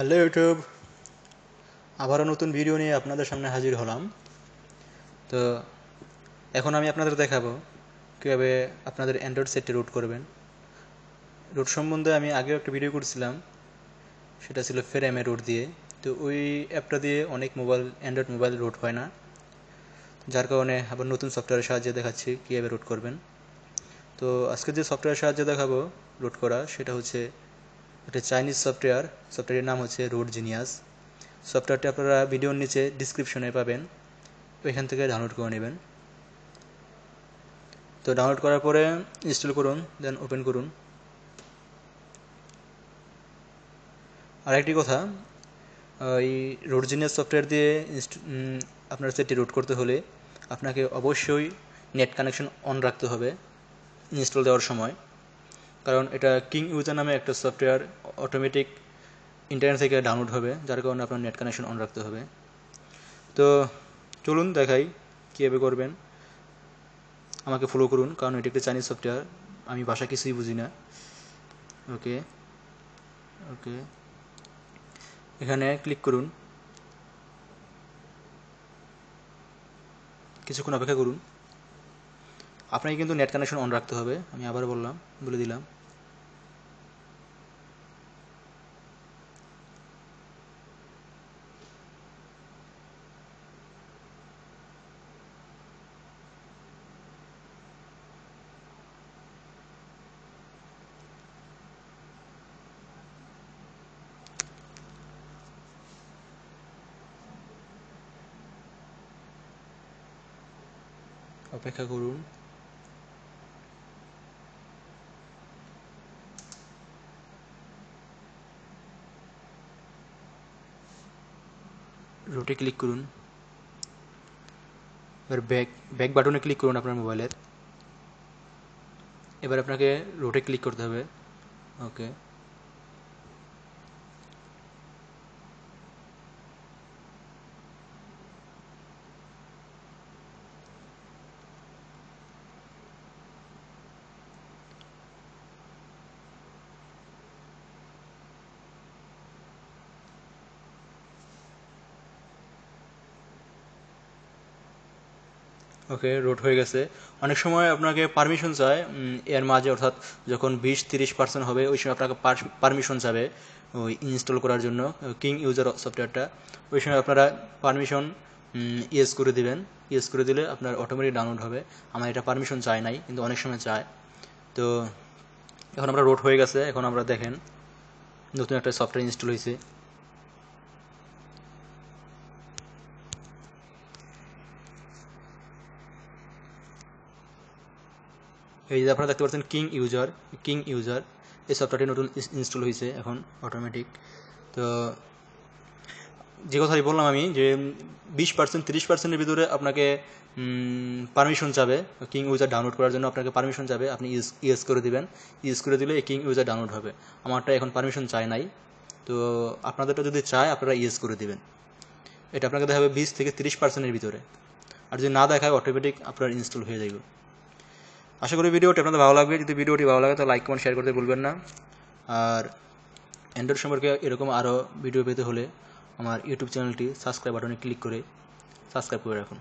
Hello YouTube, আবারও নতুন video নিয়ে আপনাদের সামনে হাজির হলাম। তো এখন আমি আপনাদের দেখাবো কীভাবে আপনাদের অ্যান্ড্রয়েড সেটটি রুট করবেন। রুট সম্বন্ধে আমি আগেও একটা ভিডিও করছিলাম, সেটা ছিল ফেরেমে রুট দিয়ে। তো ওই অ্যাপটা দিয়ে অনেক মোবাইল অ্যান্ড্রয়েড মোবাইল রুট হয় না। যার কারণে আবার নতুন সফটওয়্যারের সাহায্যে দেখাচ্ছি কীভাবে রুট করবেন। তো আজকে যে সফটওয়্যারের সাহায্যে দেখাবো রুট করা, সেটা হচ্ছে একটা চাইনিজ সফটওয়্যার সফটওয়্যারের নাম হচ্ছে রোড জিনিয়াস সফটওয়্যারটি আপনারা ভিডিওর নিচে ডিসক্রিপশনে পাবেন। ওইখান থেকে ডাউনলোড করে নেবেন। তো ডাউনলোড করার পরে ইনস্টল করুন দেন ওপেন করুন। আর একটি কথা এই রুট জিনিয়াস সফটওয়্যার দিয়ে আপনার সেটটি রুট করতে হলে আপনাকে অবশ্যই নেট কানেকশন অন রাখতে হবে। ইনস্টল দেওয়ার সময়। কারণ এটা কিং ইউজার নামে একটা সফটওয়্যার অটোমেটিক ইন্টারনেট থেকে ডাউনলোড হবে, যার কারণে আপনার নেট কানেকশন অন রাখতে হবে। তো চলুন দেখাই কীভাবে করবেন। আমাকে ফলো করুন, কারণ এটি একটা চাইনিজ সফটওয়্যার আমি ভাষা কিছুই বুঝি না। ওকে ওকে এখানে ক্লিক করুন। কিছুক্ষণ অপেক্ষা করুন। আপনাকে কিন্তু নেট কানেকশন অন রাখতে হবে। আমি আবার বললাম বলে দিলাম। অপেক্ষা করুন। রোটে ক্লিক করুন। এবার ব্যাক ব্যাক বাটনে ক্লিক করুন আপনার মোবাইলের এবার আপনাকে রোটে ক্লিক করতে হবে। ওকে ওকে রোড হয়ে গেছে। অনেক সময় আপনাকে পারমিশন চায় এর মাঝে অর্থাৎ যখন বিশ তিরিশ পার্সেন্ট হবে, ওই সময় আপনাকে পারমিশন চাবে ওই ইনস্টল করার জন্য কিং ইউজার সফটওয়্যারটা ওই সময় আপনারা পারমিশন ইয়েস করে দিবেন। ইয়েস করে দিলে আপনার অটোমেটিক ডাউনলোড হবে। আমার এটা পারমিশন চায় নাই, কিন্তু অনেক সময় চায়। তো এখন আমরা রোড হয়ে গেছে, এখন আমরা দেখেন নতুন একটা সফটওয়্যার ইনস্টল হয়েছে। এই যে আপনারা দেখতে পাচ্ছেন কিং ইউজার কিং ইউজার এই সফটওয়্যারটি নতুন ইনস্টল হয়েছে এখন অটোমেটিক তো যে কথাটি বললাম আমি, যে বিশ পার্সেন্ট তিরিশ পার্সেন্টের ভিতরে আপনাকে পারমিশন চাবে। কিং ইউজার ডাউনলোড করার জন্য আপনাকে পারমিশন চাবে, আপনি ইউজ ইউজ করে দিবেন। ইউজ করে দিলে এই কিং ইউজার ডাউনলোড হবে। আমারটা এখন পারমিশন চায় নাই। তো আপনাদেরটা যদি চায়, আপনারা ইউজ করে দিবেন। এটা আপনাকে দেখাবে বিশ থেকে তিরিশ পার্সেন্টের ভিতরে। আর যদি না দেখায় অটোমেটিক আপনার ইনস্টল হয়ে যাবে আশা করি ভিডিওটি আপনাদের ভালো লাগবে। যদি ভিডিওটি ভালো লাগে, তো লাইক, কমেন্ট শেয়ার করতে ভুলবেন না। আর অ্যান্ড্রয়েড সম্পর্কে এরকম আরও ভিডিও পেতে হলে আমার ইউটিউব চ্যানেলটি সাবস্ক্রাইব বাটনে ক্লিক করে সাবস্ক্রাইব করে রাখুন।